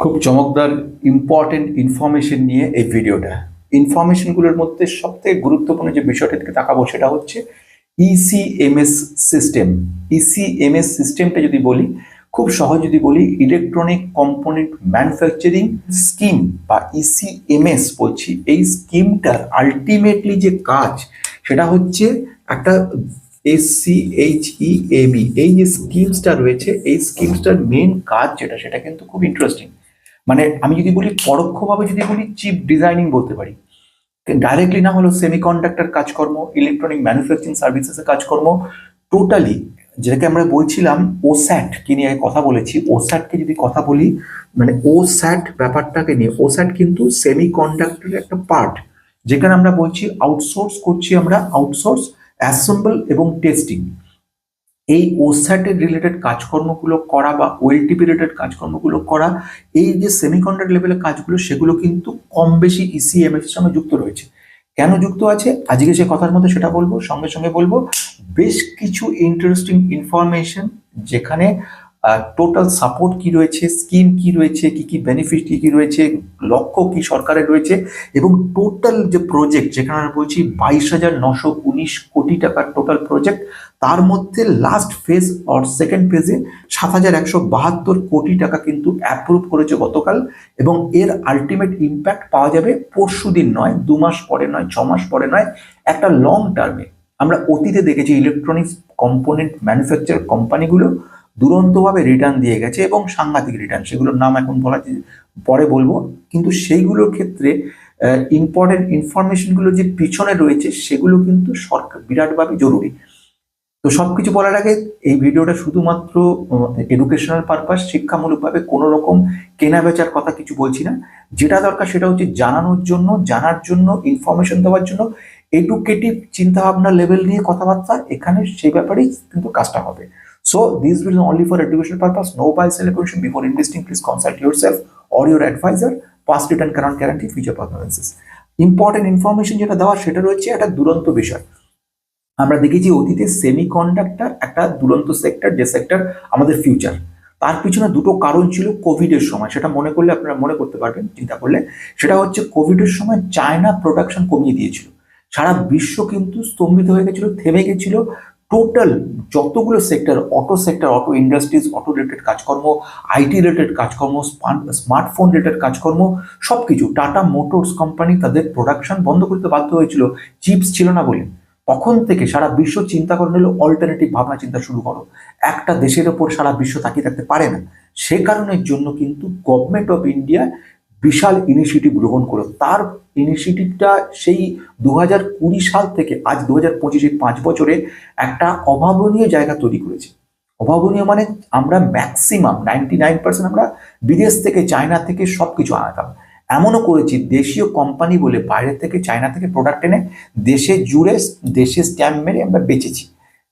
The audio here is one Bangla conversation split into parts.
খুব চমকদার ইম্পর্টেন্ট ইনফরমেশন নিয়ে এই ভিডিওটা ইনফরমেশনগুলোর মধ্যে সবথেকে গুরুত্বপূর্ণ যে বিষয়টা থেকে তাকাবো সেটা হচ্ছে E ইসিএমএস সিস্টেম ইসিএমএস সিস্টেমটা যদি বলি, খুব সহজ যদি বলি ইলেকট্রনিক কম্পোনেন্ট ম্যানুফ্যাকচারিং স্কিম বা E ইসিএমএস বলছি, এই স্কিমটার আলটিমেটলি যে কাজ, সেটা হচ্ছে একটা S C H E A B এই যে স্কিমসটা রয়েছে, এই স্কিমসটার মেন কাজ যেটা, সেটা কিন্তু খুব ইন্টারেস্টিং মানে আমি যদি বলি পরোক্ষভাবে যদি বলি চিপ ডিজাইনিং বলতে পারি ডাইরেক্টলি না হলেও সেমিকন্ডাক্টর কাজকর্ম ইলেকট্রনিক ম্যানুফ্যাকচারিং সার্ভিসেসের কাজকর্ম টোটালি যেটাকে আমরা বলছিলাম ওস্যাট কি নিয়ে কথা বলেছি। ওস্যাটকে যদি কথা বলি মানে ওস্যাট ব্যাপারটাকে নিয়ে ওস্যাট কিন্তু সেমিকন্ডাক্টরের একটা পার্ট যেখানে আমরা বলছি আউটসোর্স করছি আমরা আউটসোর্স অ্যাসেম্বল এবং টেস্টিং এই ওস্যাটের রিলেটেড কাজকর্মগুলো করা বা ওয়েলটিপি রিলেটেড কাজকর্মগুলো করা, এই যে সেমিকন্ডাক্টর লেভেলের কাজগুলো, সেগুলো কিন্তু কম বেশি E ইসিএমএস এর সঙ্গে যুক্ত রয়েছে। কেন যুক্ত আছে? আজকে সে কথার মধ্যে সেটা বলব, সঙ্গে সঙ্গে বলব, বেশ কিছু ইন্টারেস্টিং ইনফরমেশন যেখানে টোটাল সাপোর্ট কি রয়েছে স্কিম কি রয়েছে, কি কি বেনিফিট কি কি রয়েছে, লক্ষ্য কি সরকারের রয়েছে এবং টোটাল যে প্রজেক্ট যেখানে আমরা বলছি বাইশ হাজার নশো উনিশ কোটি টাকার টোটাল প্রজেক্ট তার মধ্যে লাস্ট ফেজ অর সেকেন্ড ফেজে সাত হাজার একশো বাহাত্তর কোটি টাকা কিন্তু অ্যাপ্রুভ করেছে গতকাল এবং এর আলটিমেট ইম্প্যাক্ট পাওয়া যাবে পরশু দিন নয়, দু মাস পরে নয়, ছ মাস পরে নয়, একটা লং টার্মে আমরা অতীতে দেখেছি ইলেকট্রনিক্স কম্পোনেন্ট ম্যানুফ্যাকচার কোম্পানিগুলো দুরন্তভাবে রিটার্ন দিয়ে গেছে এবং সাংঘাতিক রিটার্ন সেগুলোর নাম এখন বলা পরে বলব। কিন্তু সেইগুলোর ক্ষেত্রে ইম্পর্টেন্ট ইনফরমেশনগুলো যে পিছনে রয়েছে, সেগুলো কিন্তু সরকার, বিরাটভাবে জরুরি। তো সব কিছু বলার আগে, এই ভিডিওটা শুধুমাত্র এডুকেশনাল পারপাস শিক্ষামূলকভাবে কোনো রকম কেনা বেচার কথা কিছু বলছি না। যেটা দরকার সেটা হচ্ছে জানানোর জন্য, জানার জন্য ইনফরমেশন দেওয়ার জন্য এডুকেটিভ চিন্তাভাবনা লেভেল নিয়ে কথাবার্তা, এখানে সেই ব্যাপারেই কিন্তু কাজটা হবে। So this will only for education purpose no buy celebration before investing please consult yourself or your advisor past return কারণ guarantee future performances important information যেটা দেওয়া সেটা রয়েছে একটা দুরন্ত বিষয়। আমরা দেখেছি অতীতে সেমিকন্ডাক্টর একটা দুরন্ত সেক্টর যে সেক্টর আমাদের ফিউচার তার পিছনে দুটো কারণ ছিল কোভিডের সময়। সেটা মনে করলে আপনারা মনে করতে পারবেন, চিন্তা করলে। সেটা হচ্ছে কোভিডের সময় চায়না প্রোডাকশন কমিয়ে দিয়েছিল। সারা বিশ্ব কিন্তু স্তম্ভিত হয়ে গেছিল, থেমে গেছিল। টোটাল যতগুলো sector, auto sector, auto industries, auto related কাজকর্ম আইটি রিলেটেড কাজকর্ম স্মার্টফোন রিলেটেড কাজকর্ম সব কিছু টাটা মোটরস কোম্পানি তাদের প্রোডাকশন বন্ধ করতে বাধ্য হয়েছিল। চিপস ছিল না বলে। তখন থেকে সারা বিশ্ব চিন্তা করে নিল অল্টারনেটিভ ভাবনা চিন্তা শুরু করো। একটা দেশের ওপর সারা বিশ্ব তাকিয়ে থাকতে পারে না। সে কারণের জন্য কিন্তু গভর্নমেন্ট অফ ইন্ডিয়া বিশাল ইনিশিয়েটিভ গ্রহণ করল তার ইনিশিয়েটিভটা সেই দু হাজার কুড়ি সাল থেকে আজ দু হাজার পঁচিশে পাঁচ বছরে একটা অভাবনীয় জায়গা তৈরি করেছে। অভাবনীয় মানে আমরা ম্যাক্সিমাম নাইনটি নাইন পার্সেন্ট আমরা বিদেশ থেকে, চায়না থেকে সব কিছু আনাতাম। এমনও করেছি, দেশীয় কোম্পানি বলে বাইরে থেকে, চায়না থেকে প্রোডাক্ট এনে দেশে জুড়ে, দেশে স্ট্যাম্প মেরে আমরা বেচেছি।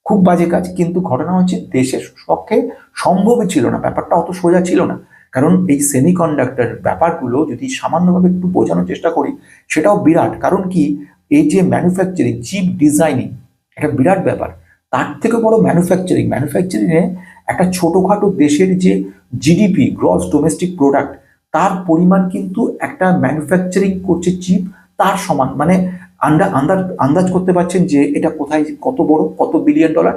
খুব বাজে কাজ, কিন্তু ঘটনা হচ্ছে দেশের পক্ষে সম্ভবই ছিল না, ব্যাপারটা অত সোজা ছিল না। কারণ এই সেমিকন্ডাক্টর ব্যাপারগুলো যদি সামান্যভাবে একটু বোঝানোর চেষ্টা করি, সেটাও বিরাট। কারণ কি? এই যে ম্যানুফ্যাকচারিং চিপ ডিজাইনিং একটা বিরাট ব্যাপার। তার থেকে বড় ম্যানুফ্যাকচারিং ম্যানুফ্যাকচারিংয়ে একটা ছোটোখাটো দেশের যে জিডিপি গ্রস ডোমেস্টিক প্রোডাক্ট তার পরিমাণ কিন্তু একটা ম্যানুফ্যাকচারিং করছে চিপ তার সমান। মানে আন্ডা আন্দাজ আন্দাজ করতে পারছেন যে এটা কোথায়, কত বড়, কত বিলিয়ন ডলার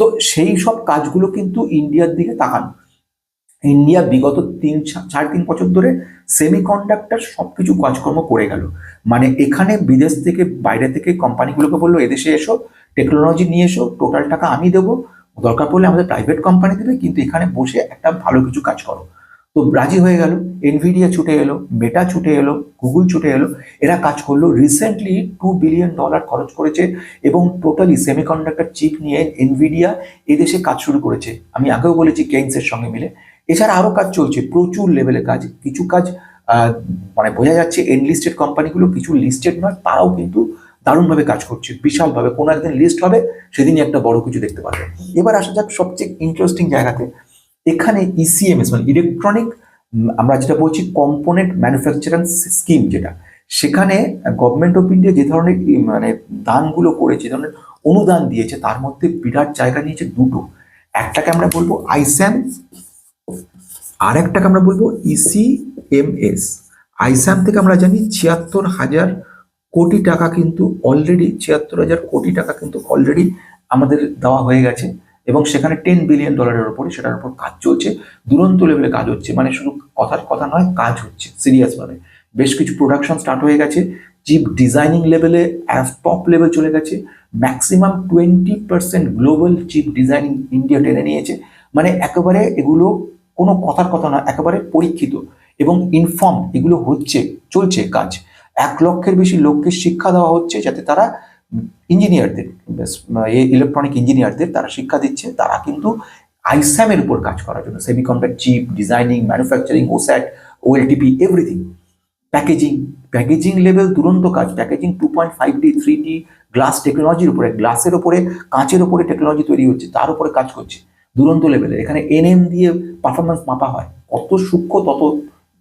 তো সেই সব কাজগুলো কিন্তু ইন্ডিয়ার দিকে তাকানো। ইন্ডিয়া বিগত তিন চার তিন বছর ধরে সেমিকন্ডাক্টর সব কিছু কাজকর্ম করে গেল। মানে এখানে বিদেশ থেকে, বাইরে থেকে কোম্পানিগুলোকে বলল, এদেশে এসো টেকনোলজি নিয়ে এসো টোটাল টাকা আমি দেবো। দরকার পড়লে আমাদের প্রাইভেট কোম্পানি দেবে, কিন্তু এখানে বসে একটা ভালো কিছু কাজ করো। তো রাজি হয়ে গেল। এনভিডিয়া ছুটে এলো মেটা ছুটে এলো গুগল ছুটে এলো। এরা কাজ করল। রিসেন্টলি টু বিলিয়ন ডলার খরচ করেছে এবং টোটালি সেমিকন্ডাক্টর চিপ নিয়ে এনভিডিয়া এদেশে কাজ শুরু করেছে। আমি আগেও বলেছি কেইন্সের সঙ্গে মিলে। এছাড়া আরও কাজ চলছে, প্রচুর লেভেলে কাজ, কিছু কাজ মানে বোঝা যাচ্ছে এনলিস্টেড কোম্পানিগুলো কিছু লিস্টেড নয়, তারাও কিন্তু দারুণভাবে কাজ করছে, বিশালভাবে, কোনো একদিন লিস্ট হবে, সেদিনই একটা বড় কিছু দেখতে পারবে এবার আসা যাক সবচেয়ে ইন্টারেস্টিং জায়গাতে, এখানে ইসিএমএস মানে ইলেকট্রনিক আমরা যেটা বলছি কম্পোনেন্ট ম্যানুফ্যাকচারিং স্কিম যেটা, সেখানে গভর্নমেন্ট অফ ইন্ডিয়া যে ধরনের মানে দানগুলো করেছে, যে ধরনের অনুদান দিয়েছে, তার মধ্যে বিরাট জায়গা নিয়েছে দুটো। একটাকে আমরা বলব আইস্যাম আর একটাকে আমরা বলব E ইসিএমএস আইসাম থেকে আমরা জানি ছিয়াত্তর হাজার কোটি টাকা কিন্তু অলরেডি ছিয়াত্তর হাজার কোটি টাকা কিন্তু অলরেডি আমাদের দেওয়া হয়ে গেছে এবং সেখানে টেন বিলিয়ন ডলারের ওপরে সেটার উপর কাজ চলছে। দুরন্ত লেভেলে কাজ হচ্ছে মানে শুধু কথার কথা নয়, কাজ হচ্ছে সিরিয়াসভাবে বেশ কিছু প্রোডাকশন স্টার্ট হয়ে গেছে চিপ ডিজাইনিং লেভেলে টপ লেভেল চলে গেছে maximum twenty percent global chip designing India টেনে নিয়েছে। মানে একেবারে এগুলো কোনো কথার কথা না একেবারে পরীক্ষিত এবং ইনফর্ম এগুলো হচ্ছে, চলছে কাজ। এক লক্ষের বেশি লোককে শিক্ষা দেওয়া হচ্ছে যাতে তারা ইঞ্জিনিয়ারদের ইলেকট্রনিক ইঞ্জিনিয়ারদের তারা শিক্ষা দিচ্ছে। তারা কিন্তু আইস্যামের উপর কাজ করার জন্য semiconduct chip designing manufacturing OSAT OLTP everything packaging packaging level দুরন্ত কাজ। Packaging two point five D three D glass টেকনোলজির উপরে গ্লাসের উপরে, কাঁচের উপরে টেকনোলজি তৈরি হচ্ছে, তার উপরে কাজ করছে। দুরন্ত লেভেলের এখানে এনএম দিয়ে পারফরমেন্স মাপা হয়। কত সূক্ষ্ম, তত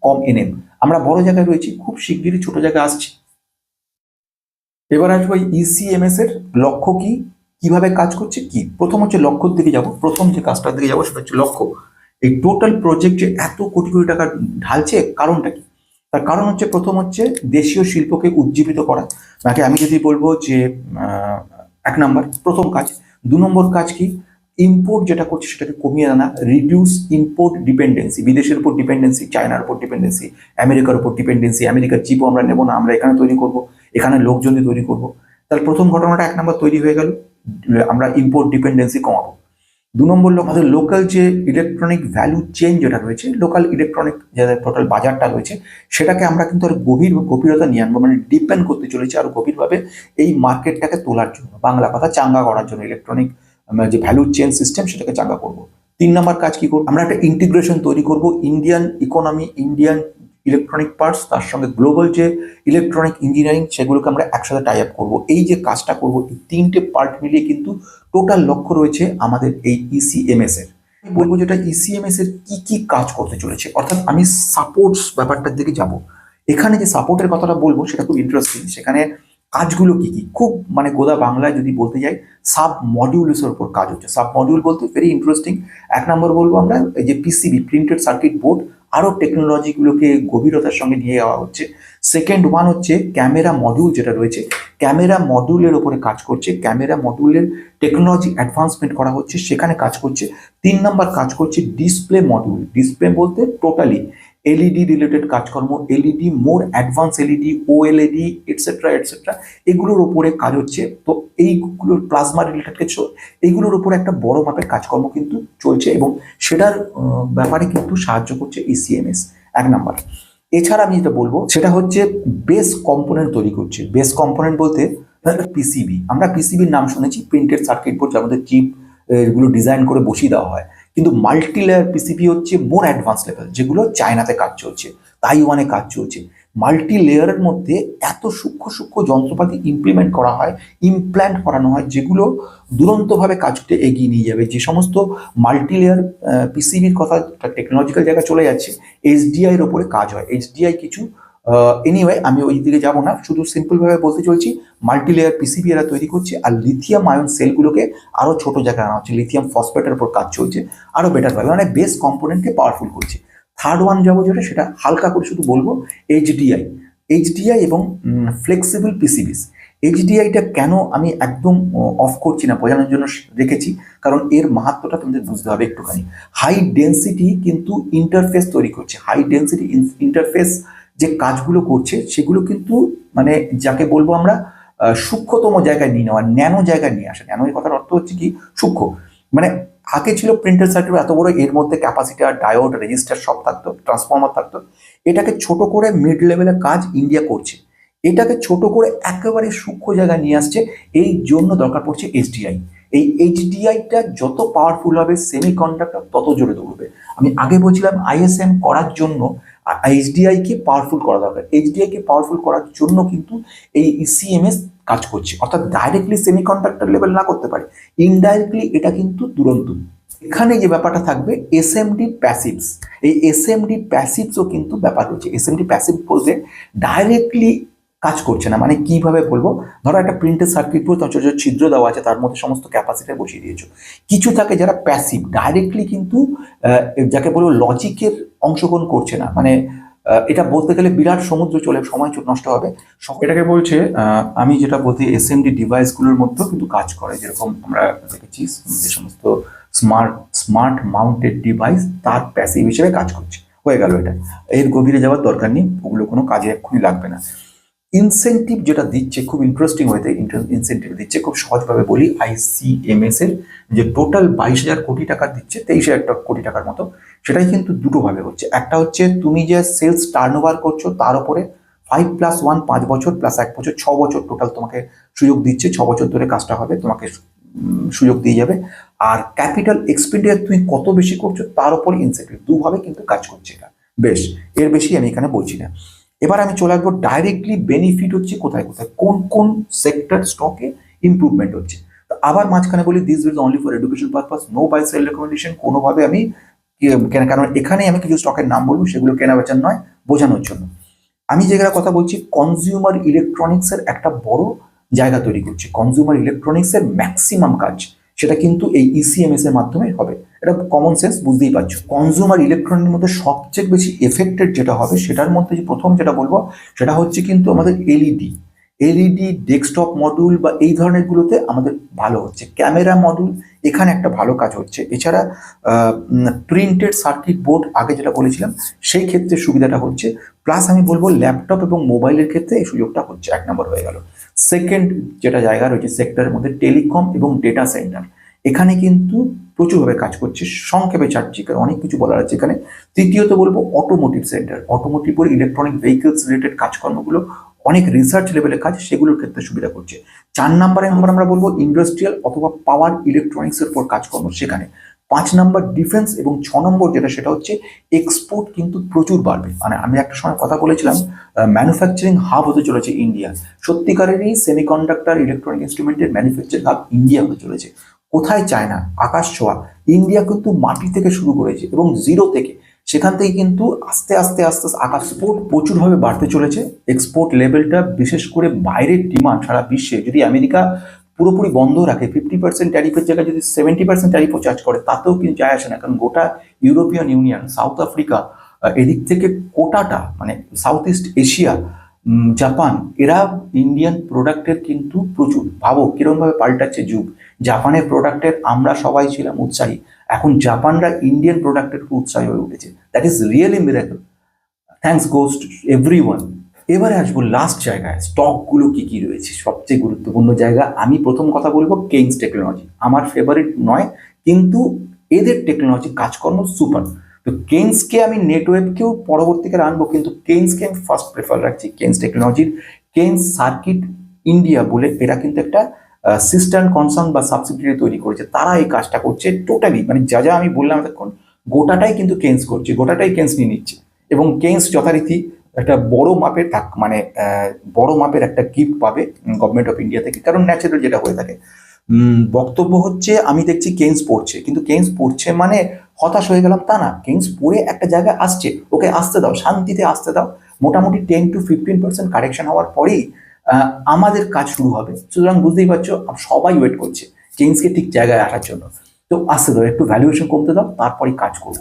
কম এনএম আমরা বড় জায়গায় রয়েছি, খুব শিগগিরই ছোট জায়গায় আসছি। এবার আসব ইসিএমএস এর লক্ষ্য কি? কীভাবে কাজ করছে? কি? প্রথম হচ্ছে লক্ষ্যর দিকে যাব। প্রথম যে কাজটার দিকে যাব সেটা হচ্ছে লক্ষ্য। এই টোটাল প্রজেক্ট যে এত কোটি কোটি টাকা ঢালছে, কারণটা কি? তার কারণ হচ্ছে, প্রথম হচ্ছে দেশীয় শিল্পকে উজ্জীবিত করা। নাকি আমি যদি বলব যে এক নাম্বার প্রথম কাজ। দু নম্বর কাজ কি? ইম্পোর্ট যেটা করছে সেটাকে কমিয়ে আনা রিডিউস ইম্পোর্ট ডিপেন্ডেন্সি বিদেশের উপর ডিপেন্ডেন্সি চায়নার উপর ডিপেন্ডেন্সি আমেরিকার উপর ডিপেন্ডেন্সি আমেরিকার চিপও আমরা নেব না, আমরা এখানে তৈরি করব, এখানে লোকজন তৈরি করব। তাহলে প্রথম ঘটনাটা এক নম্বর তৈরি হয়ে গেল, আমরা ইম্পোর্ট ডিপেন্ডেন্সি কমাবো। দু নম্বর হলো আমাদের লোকাল যে ইলেকট্রনিক ভ্যালু চেঞ্জ যেটা রয়েছে লোকাল ইলেকট্রনিক যে টোটাল বাজারটা রয়েছে, সেটাকে আমরা কিন্তু আরও গভীর গভীরতা নিয়ে আনব মানে ডিপেন্ড করতে চলেছি আরও গভীরভাবে এই মার্কেটটাকে তোলার জন্য, বাংলা কথা চাঙ্গা করার জন্য ইলেকট্রনিক যে ভ্যালু চেন সিস্টেম সেটাকে চাঙ্গা করব। তিন নম্বর কাজ কি করব? আমরা একটা ইন্টিগ্রেশন তৈরি করব। Indian economy Indian electronic parts তার সঙ্গে গ্লোবাল যে ইলেকট্রনিক ইঞ্জিনিয়ারিং সেগুলোকে আমরা একসাথে টাই আপ করব। এই যে কাজটা করব, এই তিনটে পার্ট মিলিয়ে কিন্তু টোটাল লক্ষ্য রয়েছে আমাদের এই E ইসিএমএস এর। বলব যেটা ইসিএমএস এর কি কি কাজ করতে চলেছে? অর্থাৎ আমি সাপোর্টস ব্যাপারটার দিকে যাব। এখানে যে সাপোর্টের কথাটা বলব, সেটা খুব ইন্টারেস্টিং সেখানে কাজগুলো কি কি? খুব মানে গোদা বাংলায় যদি বলতে যাই, সাব মডিউলসের উপর কাজ হচ্ছে। সাব মডিউল বলতে ভেরি ইন্টারেস্টিং এক নম্বর বলব আমরা, এই যে পিসিবি প্রিন্টেড সার্কিট বোর্ড আরও টেকনোলজিগুলোকে গভীরতার সঙ্গে নিয়ে যাওয়া হচ্ছে। সেকেন্ড ওয়ান হচ্ছে ক্যামেরা মডিউল যেটা রয়েছে। ক্যামেরা মডিউলের ওপরে কাজ করছে। ক্যামেরা মডিউলের টেকনোলজি অ্যাডভান্সমেন্ট করা হচ্ছে। সেখানে কাজ করছে। তিন নম্বর কাজ করছে ডিসপ্লে মডিউল ডিসপ্লে বলতে টোটালি এলইডি রিলেটেড কাজকর্ম LED more advance LED OLED etcetera etcetera এগুলোর ওপরে কাজ হচ্ছে। তো এইগুলোর প্লাজমা রিলেটেড কিছু, এইগুলোর উপরে একটা বড় মাপের কাজকর্ম কিন্তু চলছে এবং সেটার ব্যাপারে কিন্তু সাহায্য করছে ইসিএমএস এক নাম্বার। এছাড়া আমি যেটা বলব, সেটা হচ্ছে বেস কম্পোনেন্ট তৈরি করছে। বেস কম্পোনেন্ট বলতে পিসিবি আমরা পিসিবির নাম শুনেছি প্রিন্টেড সার্কিট বোর্ড মধ্যে চিপ এগুলো ডিজাইন করে বসিয়ে দেওয়া হয়। কিন্তু মাল্টি লেয়ার পিসিবি হচ্ছে মোর অ্যাডভান্স লেভেল যেগুলো চায়নাতে কাজ চলছে তাইওয়ানে কাজ চলছে। মাল্টি লেয়ারের মধ্যে এত সূক্ষ্ম সূক্ষ্ম যন্ত্রপাতি ইমপ্লিমেন্ট করা হয় ইমপ্ল্যান্ট করানো হয়, যেগুলো দুরন্তভাবে কাজকে এগিয়ে নিয়ে যাবে। যে সমস্ত মাল্টি লেয়ার পিসিবির কথা টেকনোলজিক্যাল জায়গায় চলে যাচ্ছে এইচডিআই এর ওপরে কাজ হয়। এইচডিআই কিছু এনিওয়ে আমি ওই দিকে যাব না। শুধু সিম্পলভাবে বলতে চলছি মাল্টি লেয়ার পিসিবি এরা তৈরি করছে আর লিথিয়াম আয়ন সেলগুলোকে আরও ছোট জায়গায় আনা হচ্ছে। লিথিয়াম ফসফেটের উপর কাজ চলছে আরও বেটারভাবে মানে বেস কম্পোনেন্টকে পাওয়ারফুল করছে। থার্ড ওয়ান যাব যেটা, সেটা হালকা করে শুধু বলব এইচডিআই এইচডিআই এবং ফ্লেক্সিবল পিসিবিস এইচডিআইটা কেন আমি একদম অফ করছি না, বোঝানোর জন্য রেখেছি, কারণ এর মাহাত্মটা তোমাদের বুঝতে হবে একটুখানি। হাই ডেন্সিটি কিন্তু ইন্টারফেস তৈরি করছে। হাই ডেন্সিটি ইন্টারফেস যে কাজগুলো করছে সেগুলো কিন্তু মানে যাকে বলব আমরা সূক্ষ্মতম জায়গায় নিয়ে নেওয়া, ন্যানো জায়গায় নিয়ে আসে। ন্যানো এই কথার অর্থ হচ্ছে কি? সূক্ষ্ম। মানে আগে ছিল প্রিন্টার সার্কিট এত বড়, এর মধ্যে ক্যাপাসিটার ডায়োড রেজিস্টার সব থাকতো ট্রান্সফর্মার থাকতো। এটাকে ছোট করে মিড লেভেলের কাজ ইন্ডিয়া করছে। এটাকে ছোট করে একেবারে সূক্ষ্ম জায়গায় নিয়ে আসছে। এই জন্য দরকার পড়ছে এইচডিআই এই এইচডিআইটা যত পাওয়ারফুল হবে সেমি কন্ডাক্টর তত জোরে দৌড়বে। আমি আগে বলছিলাম আইএসএম করার জন্য এইচডিআই কে পাওয়ারফুল করা দরকার। এইচডিআইকে পাওয়ারফুল করার জন্য কিন্তু এই ইসিএমএস কাজ করছে। অর্থাৎ ডাইরেক্টলি সেমিকন্ডাক্টর লেভেল না করতে পারে। ইনডাইরেক্টলি এটা কিন্তু দুরন্ত। এখানে যে ব্যাপারটা থাকবে এসএমডি প্যাসিভস এই এসএমডি প্যাসিভসও কিন্তু ব্যাপার রয়েছে। এসএমডি প্যাসিভ বলতে ডাইরেক্টলি কাজ করছে না। মানে কীভাবে বলব? ধরো একটা প্রিন্টের সার্কিট বোর্ড ছোট ছোট ছিদ্র দেওয়া আছে, তার মধ্যে সমস্ত ক্যাপাসিটার বসিয়ে দিয়েছ। কিছু থাকে যারা প্যাসিভ ডাইরেক্টলি কিন্তু যাকে বলব লজিকের অংশগ্রহণ করছে না। মানে এটা বলতে গেলে বিরাট সমুদ্র চলে, সময় নষ্ট হবে। এটাকে বলছে আমি যেটা বলতে এসএমডি ডিভাইসগুলোর মধ্যেও কিন্তু কাজ করে। যেরকম আমরা দেখেছি, যে সমস্ত স্মার্ট স্মার্ট মাউন্টেড ডিভাইস তার প্যাসিভ হিসেবে কাজ করছে। হয়ে গেল এটা। এর গভীরে যাওয়ার দরকার নেই, ওগুলো কোনো কাজে এক্ষুনি লাগবে না। ইনসেন্টিভ যেটা দিচ্ছে খুব ইন্টারেস্টিং ওয়েতে ইনসেন্টিভ দিচ্ছে, খুব সহজভাবে বলি আইসিএমএস এর যে টোটাল বাইশ হাজার কোটি টাকা দিচ্ছে, তেইশ হাজার কোটি টাকার মতো, সেটাই কিন্তু দুটো ভাবে হচ্ছে। একটা হচ্ছে তুমি যে সেলস টার্ন ওভার করছ, তার উপরে ফাইভ প্লাস ওয়ান পাঁচ বছর প্লাস এক বছর, ছ বছর টোটাল তোমাকে সুযোগ দিচ্ছে, ছ বছর ধরে কাজটা হবে, তোমাকে সুযোগ দিয়ে যাবে। আর ক্যাপিটাল এক্সপেন্ডিচার তুমি কত বেশি করছ, তার উপর ইনসেন্টিভ দুভাবে কিন্তু কাজ করছে এটা। বেশ, এর বেশি আমি এখানে বলছি না। এবার আমি চলে আসব ডাইরেক্টলি বেনিফিট হচ্ছে কোথায় কোথায়? কোন কোন সেক্টর স্টকে ইমপ্রুভমেন্ট হচ্ছে? তো আবার মাঝখানে বলি this is only for education purpose no buy sell recommendation কোনোভাবে আমি, কেন, কারণ এখানেই আমি কিছু স্টকের নাম বলব, সেগুলো কেনা বেচার নয়, বোঝানোর জন্য। আমি যেগুলো কথা বলছি কনজিউমার ইলেকট্রনিক্সের একটা বড় জায়গা তৈরি করছে। কনজিউমার ইলেকট্রনিক্সের ম্যাক্সিমাম কাজ, সেটা কিন্তু এই ইসিএমএস এর মাধ্যমে হবে। এটা কমন সেন্স বুঝতেই পারছ। কনজিউমার ইলেকট্রনিকের মধ্যে সবচেয়ে বেশি এফেক্টেড যেটা হবে, সেটার মধ্যে যে প্রথম যেটা বলব, সেটা হচ্ছে কিন্তু আমাদের এলইডি এলইডি ডেস্কটপ মডিউল বা এই ধরনের গুলোতে আমাদের ভালো হচ্ছে। ক্যামেরা মডিউল এখানে একটা ভালো কাজ হচ্ছে। এছাড়া প্রিন্টেড সার্কিট বোর্ড আগে যেটা বলেছিলাম, সেই ক্ষেত্রে সুবিধাটা হচ্ছে। প্লাস আমি বলব ল্যাপটপ এবং মোবাইলের ক্ষেত্রে এই সুযোগটা হচ্ছে, এক নম্বর হয়ে গেল। সেকেন্ড যেটা জায়গা রয়েছে সেক্টরের মধ্যে টেলিকম এবং ডেটা সেন্টার এখানে কিন্তু প্রচুরভাবে কাজ করছে, সংক্ষেপে চাচ্ছি কারণ অনেক কিছু বলার আছে এখানে। তৃতীয়ত বলব automotive centre automotive or electronic vehicles related কাজকর্মগুলো অনেক রিসার্চ লেভেলের কাজ, সেগুলোর ক্ষেত্রে সুবিধা করছে। চার নাম্বারে নম্বর আমরা বলব ইন্ডাস্ট্রিয়াল অথবা পাওয়ার ইলেকট্রনিক্সের উপর কাজকর্ম সেখানে। পাঁচ নম্বর ডিফেন্স এবং ছ নম্বর যেটা, সেটা হচ্ছে এক্সপোর্ট কিন্তু প্রচুর বাড়বে। মানে আমি একটা সময় কথা বলেছিলাম ম্যানুফ্যাকচারিং হাব হতে চলেছে ইন্ডিয়া সত্যিকারেরই সেমিকন্ডাক্টর ইলেকট্রনিক ইনস্ট্রুমেন্টের ম্যানুফ্যাকচারিং হাব ইন্ডিয়া হতে চলেছে। কোথায় চায়না? আকাশ ছোঁয়া। ইন্ডিয়া কিন্তু মাটি থেকে শুরু করেছে এবং জিরো থেকে। সেখান থেকে কিন্তু আস্তে আস্তে আস্তে আস্তে আকাশ এক্সপোর্ট প্রচুরভাবে বাড়তে চলেছে। এক্সপোর্ট লেভেলটা বিশেষ করে বাইরের ডিমান্ড সারা বিশ্বে। যদি আমেরিকা পুরোপুরি বন্ধ রাখে ফিফটি পার্সেন্ট ট্যারিফের জায়গায় যদি সেভেন্টি পার্সেন্ট ট্যারিফও চার্জ করে, তাতেও কিন্তু যায় আসে না। কারণ গোটা ইউরোপিয়ান ইউনিয়ন সাউথ আফ্রিকা এদিক থেকে কোটাটা মানে সাউথ ইস্ট এশিয়া জাপান, এরা ইন্ডিয়ান প্রোডাক্টের কিন্তু প্রচুর। ভাবো, কিরমভাবে পাল্টাচ্ছে যুগ। জাপানের প্রোডাক্টের আমরা সবাই ছিলাম উৎসাহী। এখন জাপানরা ইন্ডিয়ান প্রোডাক্টের খুব উৎসাহী হয়ে উঠেছে। That is really miracle thanks goes to everyone এবারে আসব লাস্ট জায়গায়। স্টকগুলো কি কি রয়েছে? সবচেয়ে গুরুত্বপূর্ণ জায়গা। আমি প্রথম কথা বলব কেইন্স টেকনোলজি আমার ফেভারিট নয়, কিন্তু এদের টেকনোলজি কাজকর্ম সুপার তো কেইন্সকে আমি নেটওয়েবকেও পরবর্তীকালে আনব, কিন্তু কেইন্সকে আমি ফার্স্ট প্রেফার রাখছি কেইন্স টেকনোলজির কেইন্স সার্কিট ইন্ডিয়া বলে এরা কিন্তু একটা সিস্টার্ন কনসার্ন বা সাবসিডিয়ারি তৈরি করেছে। তারা এই কাজটা করছে টোটালি মানে যা যা আমি বললাম এতক্ষণ, গোটাটাই কিন্তু কেন্স করছে, গোটাটাই কেন্স নিয়ে নিচ্ছে। এবং কেন্স যথারীতি একটা বড় মাপের থাক মানে বড় মাপের একটা গিফট পাবে গভর্নমেন্ট অফ ইন্ডিয়া থেকে, কারণ ন্যাচারাল যেটা হয়ে থাকে। বক্তব্য হচ্ছে, আমি দেখছি কেন্স পড়ছে, কিন্তু কেন্স পড়ছে মানে হতাশ হয়ে গেলাম তা না কেন্স পড়ে একটা জায়গায় আসছে, ওকে আসতে দাও, শান্তিতে আসতে দাও। মোটামুটি ten to fifteen percent correction হওয়ার পরেই আমাদের কাজ শুরু হবে। সুতরাং বুঝতেই পারছ সবাই ওয়েট করছে চেঞ্জকে ঠিক জায়গায় আসার জন্য। তো আসতে দাও, একটু ভ্যালুয়েশন কমতে দাও, তারপরেই কাজ করব।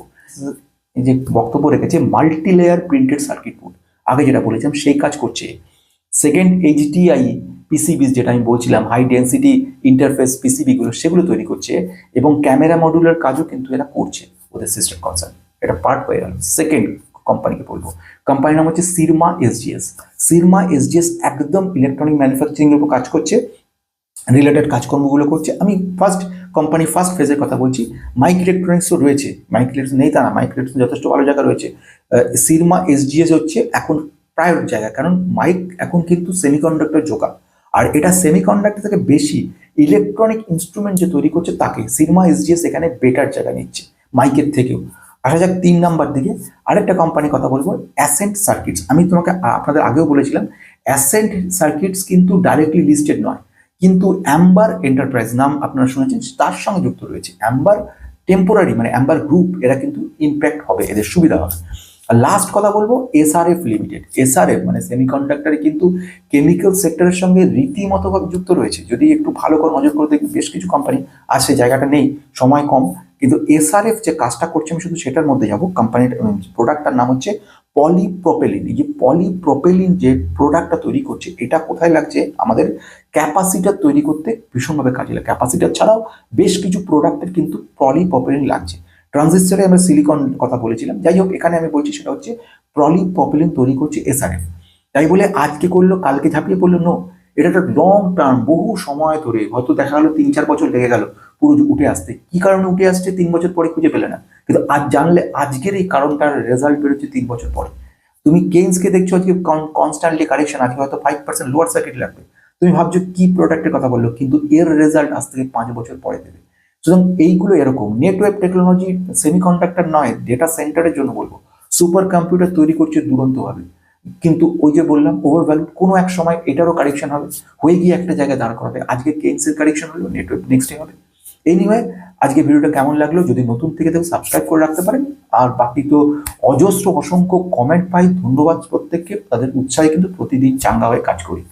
এই যে বক্তব্য রেখেছে multi layer printed circuit board আগে যেটা বলেছিলাম, সেই কাজ করছে। সেকেন্ড এইচডিআই পিসিবি যেটা আমি বলছিলাম হাই ডেন্সিটি ইন্টারফেস পিসিবি গুলো, সেগুলো তৈরি করছে এবং ক্যামেরা মডিউলের কাজও কিন্তু এরা করছে ওদের সিস্টেম কনসার্ন এটা পার্ট হয়ে গেল। সেকেন্ড কোম্পানিকে বলব। কোম্পানির নাম হচ্ছে সিরমা এসজিএস সিরমা এসজিএস একদম ইলেকট্রনিক ম্যানুফ্যাকচারিং এর উপর কাজ করছে রিলেটেড কাজকর্মগুলো করছে। আমি ফার্স্ট কোম্পানি ফার্স্ট ফেজের কথা বলছি। মাইক ইলেকট্রনিক্সও রয়েছে। মাইক ইলেকট্রনিক্স নেই তা না। মাইক ইলেকট্রনিক্স যথেষ্ট ভালো জায়গা রয়েছে। সিরমা এসজিএস হচ্ছে এখন প্রায় জায়গা। কারণ মাইক এখন কিন্তু সেমিকন্ডাক্টর জোগাড়। আর এটা সেমিকন্ডাক্টর থেকে বেশি ইলেকট্রনিক ইনস্ট্রুমেন্ট যে তৈরি করছে তাকে সিরমা এসজিএস এখানে বেটার জায়গা নিচ্ছে মাইকের থেকেও। আসা যাক তিন নাম্বার দিকে আরেকটা কোম্পানির কথা বলব অ্যাসেন্ট সার্কিটস আমি তোমাকে আপনাদের আগেও বলেছিলাম অ্যাসেন্ট সার্কিটস কিন্তু ডাইরেক্টলি লিস্টেড নয়, কিন্তু অ্যাম্বার এন্টারপ্রাইজ নাম আপনারা শুনেছেন, তার সঙ্গে যুক্ত রয়েছে। অ্যাম্বার টেম্পোরারি মানে অ্যাম্বার গ্রুপ এরা কিন্তু ইম্প্যাক্ট হবে, এদের সুবিধা হবে। লাস্ট কথা বলব এসআরএফ লিমিটেড এসআরএফ মানে সেমিকন্ডাক্টরে কিন্তু কেমিক্যাল সেক্টরের সঙ্গে রীতিমতোভাবে যুক্ত রয়েছে। যদি একটু ভালো করে নজর করে দেখি, বেশ কিছু কোম্পানি আর সেই জায়গাটা নেই, সময় কম। কিন্তু এসআরএফ যে কাজটা করছে, আমি শুধু সেটার মধ্যে যাব। কোম্পানির প্রোডাক্টটার নাম হচ্ছে পলিপ্রোপেলিন এই যে পলিপ্রোপেলিন যে প্রোডাক্টটা তৈরি করছে, এটা কোথায় লাগছে? আমাদের ক্যাপাসিটার তৈরি করতে ভীষণভাবে কাজে লাগে। ক্যাপাসিটার ছাড়াও বেশ কিছু প্রোডাক্টের কিন্তু পলিপ্রোপেলিন লাগছে। ট্রানজিস্টারে আমরা সিলিকন কথা বলেছিলাম। যাই হোক, এখানে আমি বলছি সেটা হচ্ছে পলিপ্রোপেলিন তৈরি করছে এসআরএফ তাই বলে আজকে করল, কালকে ঝাঁপিয়ে পড়ল? নো এটা একটা লং টার্ম বহু সময় ধরে, হয়তো দেখা গেলো তিন চার বছর লেগে গেল, পুরো উঠে আসতে। কি কারণে উঠে আসছে তিন বছর পরে খুঁজে পেলে না? কিন্তু আজ জানলে আজকের এই কারণটার রেজাল্ট বেরোচ্ছে তিন বছর পরে। তুমি কেন্সকে দেখছ আজকে কনস্ট্যান্টলি কারেকশন আছে, হয়তো ফাইভ পার্সেন্ট লোয়ার সার্কিট লাগবে। তুমি ভাবছ কি প্রোডাক্টের কথা বলল? কিন্তু এর রেজাল্ট আজ থেকে পাঁচ বছর পরে দেবে। সুতরাং এইগুলো এরকম। নেটওয়ার্ক টেকনোলজি সেমিকন্ডাক্টর নয় ডেটা সেন্টারের জন্য বলব। সুপার কম্পিউটার তৈরি করছে দুরন্তভাবে। কিন্তু ওই যে বললাম ওভারভ্যালু কোনো এক সময় এটারও কারেকশন হবে। হয়ে গিয়ে একটা জায়গায় দাঁড় করাবে। আজকে কেন্সের কারেকশন হলো নেটওয়ার্ক নেক্সট হবে। এই নিয়ে আজকে ভিডিওটা কেমন লাগল যদি নতুন থেকে দেখো সাবস্ক্রাইব করে রাখতে পারেন। আর বাকি তো অজস্র অসংখ্য কমেন্ট পাই। ধন্যবাদ প্রত্যেককে। তাদের উৎসাহে কিন্তু প্রতিদিন চাঙ্গা হয়ে কাজ করি।